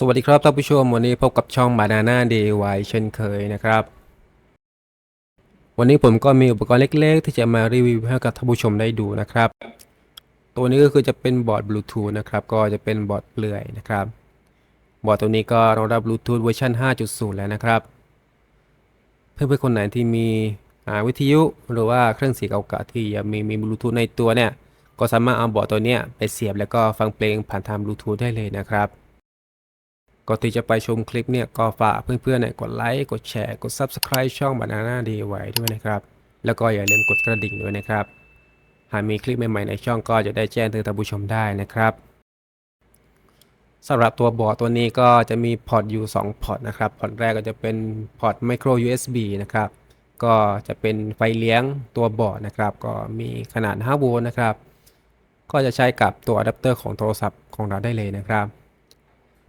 สวัสดีครับท่านผู้ชมวันนี้พบกับช่อง Banana DIY เช่นเคยนะครับ วันนี้ผมก็มีอุปกรณ์เล็ก ๆ ที่จะมารีวิวให้กับท่านผู้ชมได้ดูนะครับ ตัวนี้ก็คือจะเป็นบอร์ดบลูทูธนะครับก็จะเป็นบอร์ดเปลือยนะครับ บอร์ดตัวนี้ก็รองรับบลูทูธเวอร์ชัน5.0 แล้วนะครับ เพื่อนๆคนไหนที่มีอ่าวิทยุหรือว่าเครื่องเสียงเก่าๆที่ยังมีมีบลูทูธในตัวเนี่ยก็สามารถเอาบอร์ดตัวนี้ไปเสียบแล้วก็ฟังเพลงผ่านทางบลูทูธได้เลยนะครับ ก่อนที่จะไปชมคลิปเนี่ยก็ฝากเพื่อนๆเนี่ยกดไลค์กดแชร์กด Subscribe ช่อง Banana DIY ด้วยนะครับ แล้วก็อย่าลืมกดกระดิ่งด้วยนะครับ หากมีคลิปใหม่ๆในช่องก็จะได้แจ้งเตือนท่านผู้ชมได้นะครับสำหรับตัวบอร์ดตัวนี้ก็จะมีพอร์ตอยู่ 2 พอร์ตนะครับพอร์ตแรกก็จะเป็นพอร์ต micro USB นะครับก็จะเป็นไฟเลี้ยงตัวบอร์ดนะครับ ก็มีขนาด5โวลต์นะครับ ก็จะใช้กับตัวอะแดปเตอร์ของโทรศัพท์ของเราได้เลยนะครับ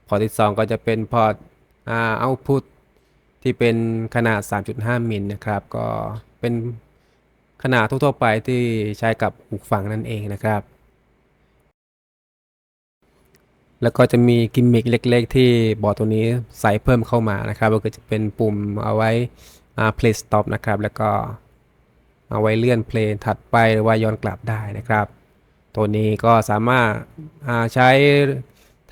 พอร์ตที่ 2 ก็จะเป็นพอร์ตอ่าเอาพุตที่เป็นขนาด 3.5 มิลนะครับ ก็เป็นขนาดทั่วๆไปที่ใช้กับหูฟังนั่นเองนะครับ แล้วก็จะมีกิมมิคเล็กๆ ที่บอร์ดตัวนี้ใส่เพิ่มเข้ามานะครับก็จะเป็นปุ่มเอาไว้อ่า play stop นะครับ แล้วก็เอาไว้เลื่อนเพลงถัดไปหรือว่าย้อนกลับได้นะครับ ตัวนี้ก็สามารถาใช้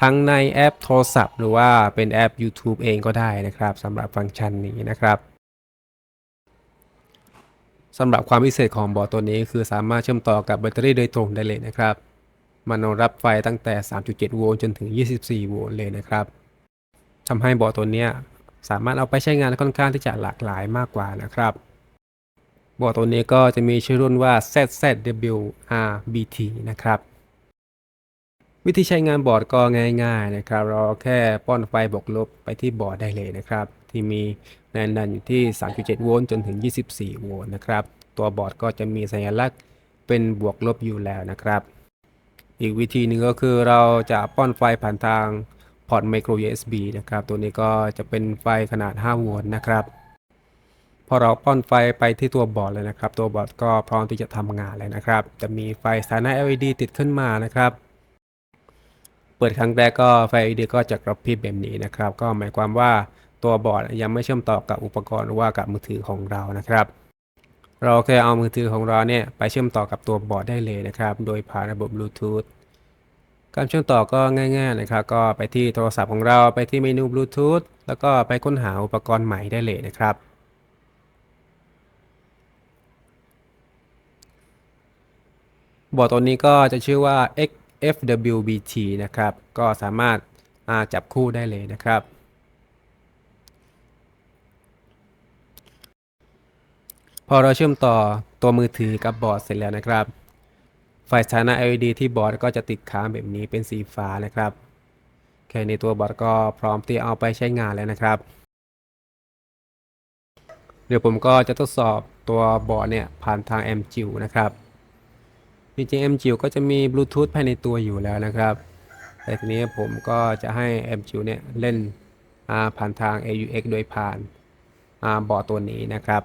ทั้งในแอปโทรศัพท์ หรือว่าเป็นแอป YouTube เองก็ได้นะครับสำหรับฟังก์ชันนี้นะครับสำหรับความพิเศษของบอร์ดตัวนี้คือสามารถเชื่อมต่อกับแบตเตอรี่โดยตรงได้เลยนะครับ มันรองรับไฟตั้งแต่ 3.7 โวลต์จนถึง 24 โวลต์เลยนะครับทำให้บอร์ดตัวนี้สามารถเอาไปใช้งานค่อนข้างที่จะหลากหลายมากกว่านะครับ บอร์ดตัวนี้ก็จะมีชื่อรุ่นว่า ZZWRBT นะครับ วิธีใช้งานบอร์ดก็ง่าย ๆนะครับ เราแค่ป้อนไฟบวกลบไปที่บอร์ดได้เลยนะครับ ที่มีแรงดันอยู่ที่ 3.7 โวลต์จนถึง 24 โวลต์นะครับ ตัวบอร์ดก็จะมีสัญลักษณ์เป็นบวกลบอยู่แล้วนะครับ อีกวิธีหนึ่งก็คือเราจะป้อนไฟผ่านทางพอร์ต micro USB นะครับ ตัวนี้ก็จะเป็นไฟขนาด 5 โวลต์นะครับ พอเราป้อนไฟไปที่ตัวบอร์ดเลยนะครับ ตัวบอร์ดก็พร้อมที่จะทำงานเลยนะครับ จะมีไฟสถานะ LED ติดขึ้นมานะครับ เปิดครั้งแรกก็ไฟ LED ก็จะกระพริบแบบนี้นะครับ ก็หมายความว่าตัวบอร์ดยังไม่เชื่อมต่อกับอุปกรณ์หรือว่ากับมือถือของเรานะครับ เราแค่เอามือถือของเราเนี่ยไปเชื่อมต่อกับตัวบอร์ดได้เลยนะครับ โดยผ่านระบบบลูทูธการเชื่อมต่อก็ง่ายๆนะครับ ก็ไปที่โทรศัพท์ของเราไปที่เมนูบลูทูธแล้วก็ไปค้นหาอุปกรณ์ใหม่ได้เลยนะครับบอร์ดตัวนี้ก็จะชื่อว่า x F.W.B.T. นะครับ ก็สามารถาจับคู่ได้เลยนะครับ พอเราเชื่อมต่อตัวมือถือกับบอร์ดเสร็จแล้วนะครับ ไฟสถานะ LED ที่บอร์ดก็จะติดค้างแบบนี้เป็นสีฟ้านะครับแค่นี้ตัวบอร์ดก็พร้อมที่เอาไปใช้งานแล้วนะครับ เดี๋ยวผมก็จะทดสอบตัวบอร์ดเนี่ยผ่านทาง m อ u นะครับ จริงๆ m อ u ก็จะมีบลูทูธภายในตัวอยู่แล้วนะครับ แต่ทีนี้ผมก็จะให้ m อ u เนี่ยเล่นผ่านทาง AUX โดยผ่านาบอร์ดตัวนี้นะครับ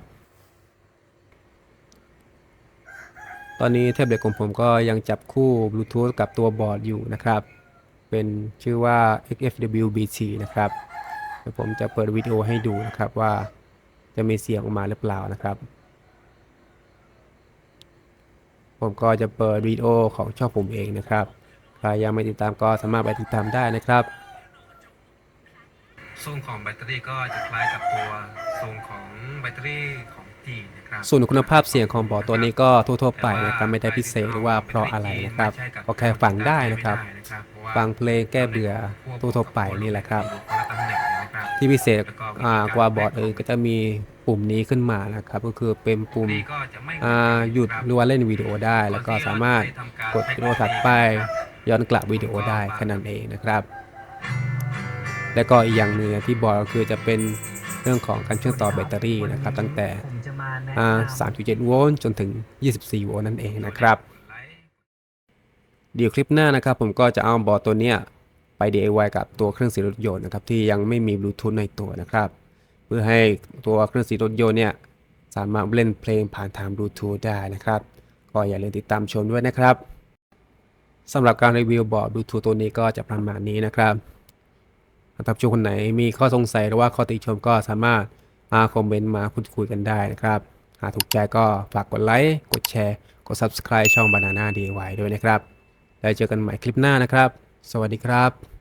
ตอนนี้แท็บเล็ตของผมก็ยังจับคู่บลูทูธกับตัวบอร์ดอยู่นะครับ เป็นชื่อว่า XFWBT นะครับผมจะเปิดวิดีโอให้ดูนะครับว่าจะมีเสียงออกมาหรือเปล่านะครับ ผมก็จะเปิดวิดีโอของช่องผมเองนะครับ ใครยังไม่ติดตามก็สามารถไปติดตามได้นะครับทรงของแบตเตอรี่ก็จะคล้ายกับตัวทรงของแบตเตอรี่ของจีนนะครับส่วนคุณภาพเสียงของบอร์ดตัวนี้ก็ทั่วๆไปนะครับไม่ได้พิเศษหรือว่าเพราะอะไรนะครับก็แค่ฟังได้นะครับ ฟังเพลงแก้เบื่อทั่วๆไปนี่แหละครับ ที่พิเศษอ่ากว่าบอร์ดอื่นก็จะมี ปุ่มนี้ขึ้นมานะครับ ก็คือเป็นปุ่มอ่าหยุดหรือว่าเล่นวิดีโอได้ แล้วก็สามารถกดวิดีโอถัดไปย้อนกลับวิดีโอได้แค่นั้นเองนะครับ และก็อีกอย่างหนึ่งที่บอร์ดก็คือจะเป็นเรื่องของการเชื่อมต่อแบตเตอรี่นะครับ ตั้งแต่ผมจะมาแนะนอ่า3.7 โวลต์จนถึง 24 โวลต์นั่นเองนะครับ เดี๋ยวคลิปหน้านะครับ ผมก็จะเอาบอร์ดตัวเนี้ยไป DIY กับตัวเครื่องเสียงรถยนต์นะครับที่ยังไม่มีบลูทูธในตัวนะครับเพื่อให้ตัวเครื่องเสียงรถยนต์เนี่ยสามารถเล่นเพลงผ่านทางบลูทูธได้นะครับ ก็อย่าลืมติดตามชมด้วยนะครับสำหรับการรีวิวบอร์ดบลูทูธตัวนี้ก็จะประมาณนี้นะครับท่านผู้ชมคนไหนมีข้อสงสัยหรือว่าข้อติชมก็สามารถมาคอมเมนต์มาพูดคุยกันได้นะครับ หากถูกใจก็ฝากกดไลค์ กดแชร์ กด Subscribe ช่อง Banana DIY ด้วยนะครับ แล้วเจอกันใหม่คลิปหน้านะครับ สวัสดีครับ